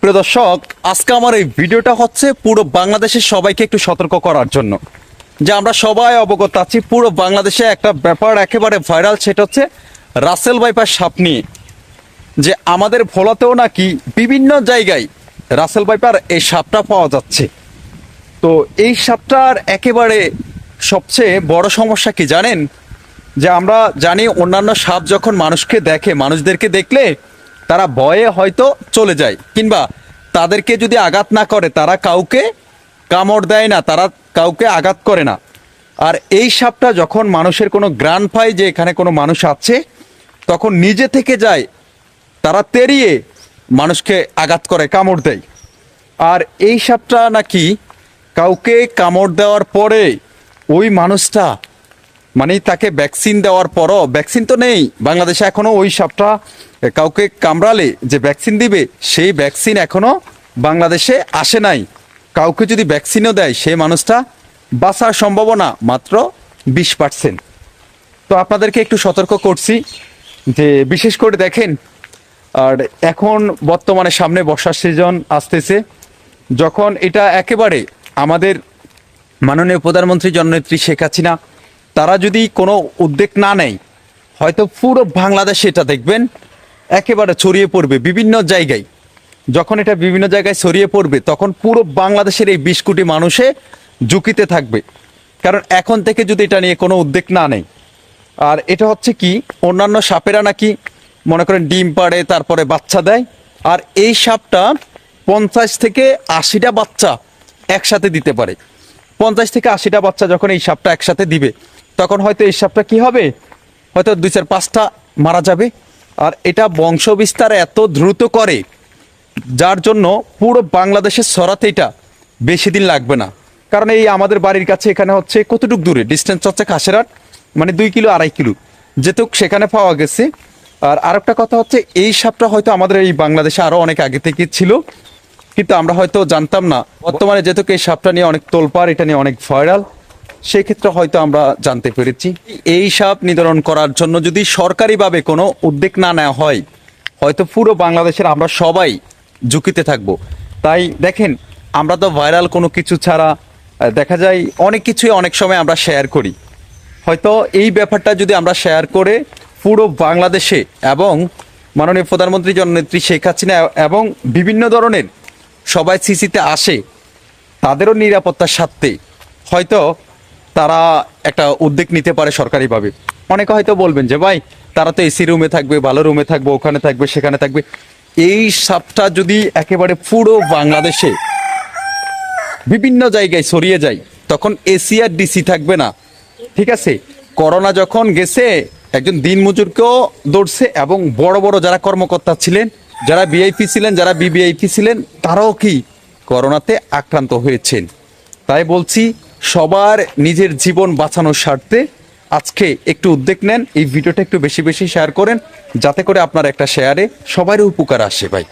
প্রিয় দর্শক, আজকে আমার এই ভিডিওটা হচ্ছে পুরো বাংলাদেশের সবাইকে একটু সতর্ক করার জন্য। যে আমরা সবাই অবগত আছি, পুরো বাংলাদেশে একটা ব্যাপার একেবারে ভাইরাল, সেটা হচ্ছে রাসেল বাইপার সাপ নিয়ে। যে আমাদের ভোলাতেও নাকি বিভিন্ন জায়গায় রাসেল বাইপার এই সাপটা পাওয়া যাচ্ছে। তো এই সাপটার একেবারে সবচেয়ে বড় সমস্যা কি জানেন? যে আমরা জানি অন্যান্য সাপ যখন মানুষকে দেখে, মানুষদেরকে দেখলে তারা ভয়ে হয়তো চলে যায়। কিংবা তাদেরকে যদি আঘাত না করে, তারা কাউকে কামড় দেয় না, তারা কাউকে আঘাত করে না। আর এই সাপটা যখন মানুষের কোনো গ্রান পায় যে এখানে কোনো মানুষ আছে, তখন নিজে থেকে যায়, তারা তেড়িয়ে মানুষকে আঘাত করে, কামড় দেয়। আর এই সাপটা নাকি কাউকে কামড় দেওয়ার পরে ওই মানুষটা মানে তাকে ভ্যাকসিন দেওয়ার পরও, ভ্যাকসিন তো নেই, বাংলাদেশে এখনও ওই সাপটা কাউকে কামড়ালে যে ভ্যাকসিন দিবে, সেই ভ্যাকসিন এখনও বাংলাদেশে আসে নাই। কাউকে যদি ভ্যাকসিনও দেয়, সেই মানুষটা বাঁচার সম্ভাবনা মাত্র বিশ পার্সেন্ট। তো আপনাদেরকে একটু সতর্ক করছি যে, বিশেষ করে দেখেন, আর এখন বর্তমানে সামনে বর্ষার সিজন আসতেছে, যখন এটা একেবারে আমাদের মাননীয় প্রধানমন্ত্রী জননেত্রী শেখ হাসিনা, তারা যদি কোনো উদ্যোগ না নেয়, হয়তো পুরো বাংলাদেশে এটা দেখবেন। একেবারে ছড়িয়ে পড়বে বিভিন্ন জায়গায়। যখন এটা বিভিন্ন জায়গায় ছড়িয়ে পড়বে, তখন পুরো বাংলাদেশের এই বিশ কোটি মানুষে ঝুঁকিতে থাকবে। কারণ এখন থেকে যদি এটা নিয়ে কোনো উদ্যোগ না নেয়। আর এটা হচ্ছে কি, অন্যান্য সাপেরা নাকি মনে করেন ডিম পাড়ে, তারপরে বাচ্চা দেয়, আর এই সাপটা পঞ্চাশ থেকে আশিটা বাচ্চা একসাথে দিতে পারে। পঞ্চাশ থেকে আশিটা বাচ্চা যখন এই সাপটা একসাথে দিবে, তখন হয়তো এই সাপটা কি হবে? হয়তো দুই চার পাঁচটা মারা যাবে। আর এটা বংশ বিস্তার এত দ্রুত করে, যার জন্য পুরো বাংলাদেশের সরাতে এটা বেশি দিন লাগবে না। কারণ এই আমাদের বাড়ির কাছে এখানে হচ্ছে কতটুক দূরে? ডিস্টেন্স হচ্ছে খাসেরাট মানে দুই কিলো, আড়াই কিলো। যেতুক সেখানে পাওয়া গেছে। আর আরেকটা কথা হচ্ছে, এই সাপটা হয়তো আমাদের এই বাংলাদেশে আরও অনেক আগে থেকে ছিল। কিন্তু আমরা হয়তো জানতাম না। বর্তমানে যেহেতু এই সাপটা নিয়ে অনেক তোলপাড়, এটা নিয়ে অনেক ভাইরাল। সেই ক্ষেত্রে হয়তো আমরা জানতে পেরেছি। এই সাপ নিধন করার জন্য যদি সরকারিভাবে কোনো উদ্যোগ না নেওয়া হয়, হয়তো পুরো বাংলাদেশের আমরা সবাই ঝুঁকিতে থাকব। তাই দেখেন, আমরা তো ভাইরাল কোনো কিছু ছাড়া দেখা যায় অনেক কিছুই অনেক সময় আমরা শেয়ার করি। হয়তো এই ব্যাপারটা যদি আমরা শেয়ার করে পুরো বাংলাদেশে এবং মাননীয় প্রধানমন্ত্রী জননেত্রী শেখ হাসিনা এবং বিভিন্ন ধরনের সবাই সিসিতে আসে, তাদেরও নিরাপত্তার স্বার্থে, হয়তো তারা একটা উদ্যোগ নিতে পারে সরকারিভাবে। অনেকে হয়তো বলবেন যে, ভাই, তারা তো এসি রুমে থাকবে, ভালো রুমে থাকবে, ওখানে থাকবে, সেখানে থাকবে। এই সাপটা যদি একেবারে পুরো বাংলাদেশে বিভিন্ন জায়গায় ছড়িয়ে যায়, তখন এসি আর ডিসি থাকবে না। ঠিক আছে? করোনা যখন গেছে, একজন দিনমজুরকেও দৌড়ছে এবং বড় বড় যারা কর্মকর্তা ছিলেন, যারা ভিআইপি ছিলেন, যারা বিবিআইপি ছিলেন, তারাও কি করোনাতে আক্রান্ত হয়েছেন? তাই বলছি সবার নিজের জীবন বাঁচানোর স্বার্থে আজকে একটু উদ্যোগ নেন, এই ভিডিওটা একটু বেশি বেশি শেয়ার করেন, যাতে করে আপনার একটা শেয়ারে সবারই উপকার আসে ভাই।